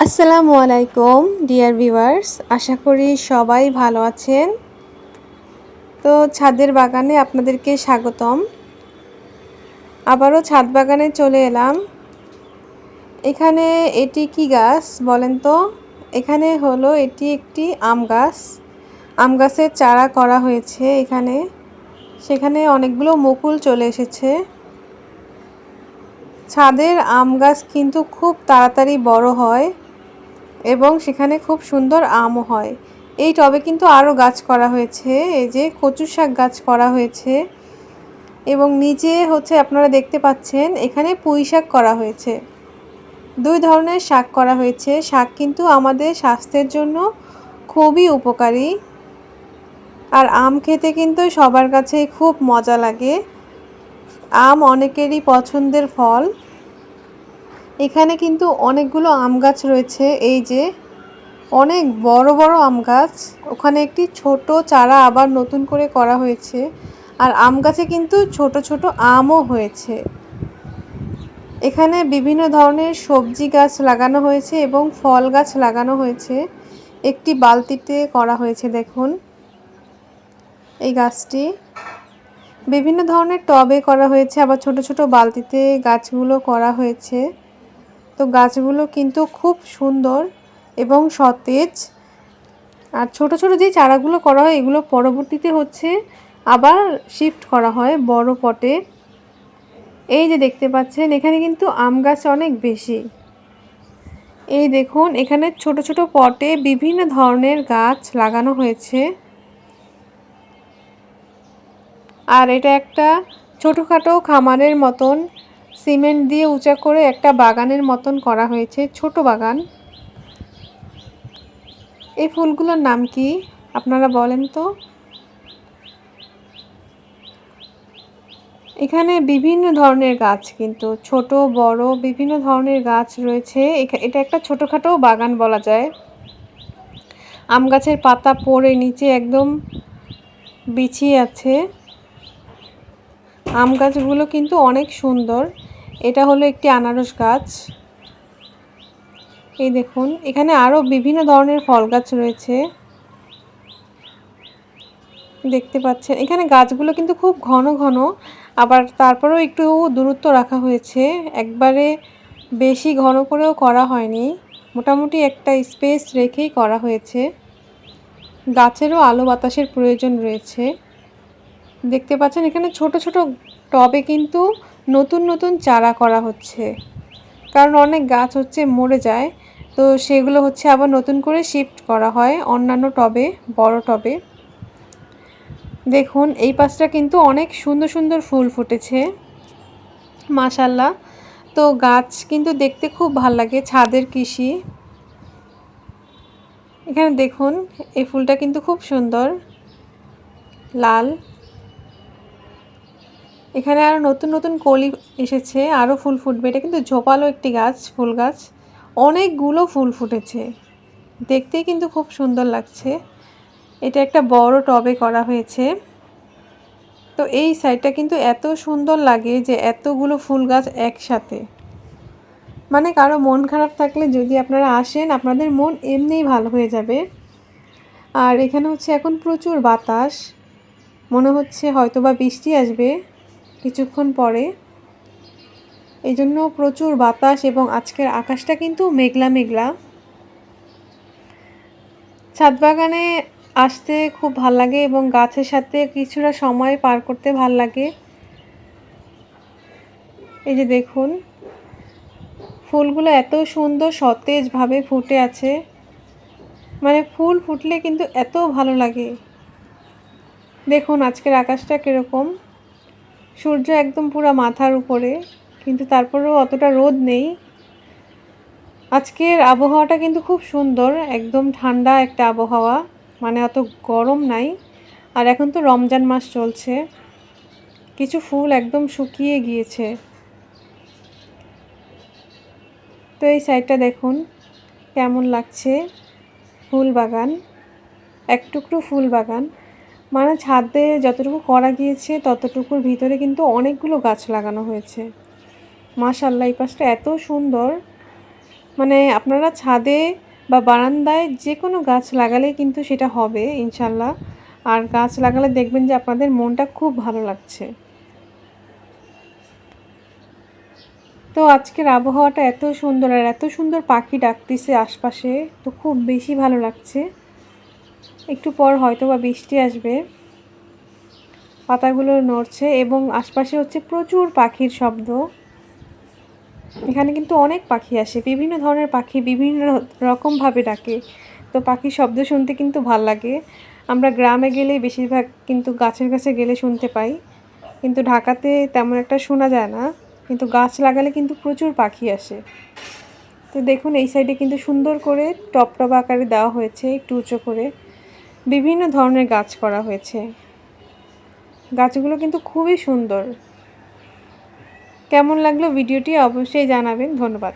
আসসালামু আলাইকুম dear viewers আশা করি সবাই ভালো আছেন। তো ছাদের বাগানে আপনাদেরকে স্বাগতম। আবারও ছাদ বাগানে চলে এলাম। এখানে এটি কি গাছ বলেন তো? এখানে হলো এটি একটি আম গাছ। আম গাছের চারা করা হয়েছে এখানে। সেখানে অনেকগুলো মুকুল চলে এসেছে। ছাদের আম গাছ কিন্তু খুব তাড়াতাড়ি বড় হয়। এবং সেখানে খুব সুন্দর আমও হয়। এই টবে কিন্তু আরও গাছ করা হয়েছে, এই যে কচু শাক গাছ করা হয়েছে। এবং নিচে হচ্ছে আপনারা দেখতে পাচ্ছেন, এখানে পুঁই শাক করা হয়েছে। দুই ধরনের শাক করা হয়েছে। শাক কিন্তু আমাদের স্বাস্থ্যের জন্য খুবই উপকারী। আর আম খেতে কিন্তু সবার কাছেই খুব মজা লাগে। আম অনেকেরই পছন্দের ফল। এখানে কিন্তু অনেকগুলো আম গাছ রয়েছে। এই যে অনেক বড় বড় আম গাছ। ওখানে একটি ছোট চারা আবার নতুন করে করা হয়েছে। আর আম গাছে কিন্তু ছোট ছোট আমও হয়েছে। এখানে বিভিন্ন ধরনের সবজি গাছ লাগানো হয়েছে এবং ফল গাছ লাগানো হয়েছে। একটি বালতিতে করা হয়েছে, দেখুন। এই গাছটি। বিভিন্ন ধরনের টবে করা হয়েছে, আবার ছোট ছোট বালতিতে গাছগুলো করা হয়েছে। তো গাছগুলো কিন্তু খুব সুন্দর এবং সতেজ। আর ছোট ছোট যে চারাগুলো করা হয়, এগুলো পরবর্তীতে হচ্ছে আবার শিফট করা হয় বড় পটে। এই যে দেখতে পাচ্ছেন, এখানে কিন্তু আম গাছ অনেক বেশি। এই দেখুন, এখানে ছোট ছোট পটে বিভিন্ন ধরনের গাছ লাগানো হয়েছে। আর এটা একটা ছোটোখাটো খামারের মতন সিমেন্ট দিয়ে উঁচা করে একটা বাগানের মতন করা হয়েছে, ছোট বাগান। এই ফুলগুলোর নাম কি? আপনারা বলেন তো। এখানে বিভিন্ন ধরনের গাছ কিন্তু, ছোট, বড়, বিভিন্ন ধরনের গাছ রয়েছে। এটা একটা ছোটোখাটো বাগান বলা যায়। আম গাছের পাতা পড়ে নিচে একদম বিছিয়ে আছে। আম গাছগুলো কিন্তু অনেক সুন্দর। এটা হলো একটি আনারস গাছ। এই দেখুন, এখানে আরও বিভিন্ন ধরনের ফল গাছ রয়েছে। দেখতে পাচ্ছেন, এখানে গাছগুলো কিন্তু খুব ঘন ঘন, আবার তারপরেও একটু দূরত্ব রাখা হয়েছে। একবারে বেশি ঘন করেও করা হয়নি, মোটামুটি একটা স্পেস রেখেই করা হয়েছে। গাছেরও আলো বাতাসের প্রয়োজন রয়েছে। দেখতে পাচ্ছেন, এখানে ছোট ছোট টবে কিন্তু নতুন নতুন চারা করা হচ্ছে। কারণ অনেক গাছ হচ্ছে মরে যায়, তো সেগুলো হচ্ছে আবার নতুন করে শিফট করা হয় অন্যান্য টবে, বড় টবে। দেখুন, এই পাশটা কিন্তু অনেক সুন্দর সুন্দর ফুল ফুটেছে। মাশাল্লাহ তো গাছ কিন্তু দেখতে খুব ভালো লাগে, ছাদের কৃষি। এখানে দেখুন, এই ফুলটা কিন্তু খুব সুন্দর, লাল। এখানে আরও নতুন নতুন কলি এসেছে আরও ফুল ফুটবে। এটা কিন্তু ঝোপালো একটি গাছ, ফুল গাছ। অনেকগুলো ফুল ফুটেছে। দেখতেই কিন্তু খুব সুন্দর লাগছে। এটা একটা বড় টবে করা হয়েছে। তো এই সাইডটা কিন্তু এত সুন্দর লাগে যে এতগুলো ফুল গাছ একসাথে। মানে কারও মন খারাপ থাকলে যদি আপনারা আসেন, আপনাদের মন এমনিই ভালো হয়ে যাবে। আর এখানে হচ্ছে এখন প্রচুর বাতাস। মনে হচ্ছে হয়তো বা বৃষ্টি আসবে। কিছুক্ষণ পরে। এই জন্য প্রচুর বাতাস এবং আজকের আকাশটা কিন্তু মেঘলা মেঘলা। ছাদ বাগানে আসতে খুব ভালো লাগে এবং গাছের সাথে কিছুটা সময় পার করতে ভালো লাগে। এই যে দেখুন, ফুলগুলো এত সুন্দর সতেজভাবে ফুটে আছে। মানে ফুল ফুটলে কিন্তু এত ভালো লাগে। দেখুন আজকের আকাশটা কীরকম। সূর্য একদম পুরো মাথার উপরে, কিন্তু তারপরেও অতটা রোদ নেই। আজকের আবহাওয়াটা কিন্তু খুব সুন্দর, একদম ঠান্ডা একটা আবহাওয়া মানে অত গরম নাই। আর এখন তো রমজান মাস চলছে, কিছু ফুল একদম শুকিয়ে গিয়েছে। তো এই সাইডটা দেখুন, কেমন লাগছে ফুল বাগান, এক টুকরো ফুল বাগান। মানে ছাদে যতটুকু করা গিয়েছে, ততটুকুর ভিতরে কিন্তু অনেকগুলো গাছ লাগানো হয়েছে। মাশাল্লাহ এই পাশটা এত সুন্দর। মানে আপনারা ছাদে বা বারান্দায় যে কোনো গাছ লাগালেই কিন্তু সেটা হবে ইনশাল্লাহ আর গাছ লাগালে দেখবেন যে আপনাদের মনটা খুব ভালো লাগছে। তো আজকের আবহাওয়াটা এত সুন্দর আর এত সুন্দর পাখি ডাকতেছে আশপাশে, তো খুব বেশি ভালো লাগছে। একটু পর হয়তো বা বৃষ্টি আসবে। পাতাগুলো নড়ছে এবং আশপাশে হচ্ছে প্রচুর পাখির শব্দ। এখানে কিন্তু অনেক পাখি আসে, বিভিন্ন ধরনের পাখি বিভিন্ন রকমভাবে ডাকে। তো পাখির শব্দ শুনতে কিন্তু ভালো লাগে। আমরা গ্রামে গেলে বেশিরভাগ কিন্তু গাছের কাছে গেলে শুনতে পাই। কিন্তু ঢাকাতে তেমন একটা শোনা যায় না। কিন্তু গাছ লাগালে কিন্তু প্রচুর পাখি আসে। তো দেখুন, এই সাইডে কিন্তু সুন্দর করে টপ টপ আকারে দেওয়া হয়েছে, একটু উঁচু করে। বিভিন্ন ধরনের গাছ করা হয়েছে। গাছগুলো কিন্তু খুবই সুন্দর। কেমন লাগল ভিডিওটি অবশ্যই জানাবেন। ধন্যবাদ।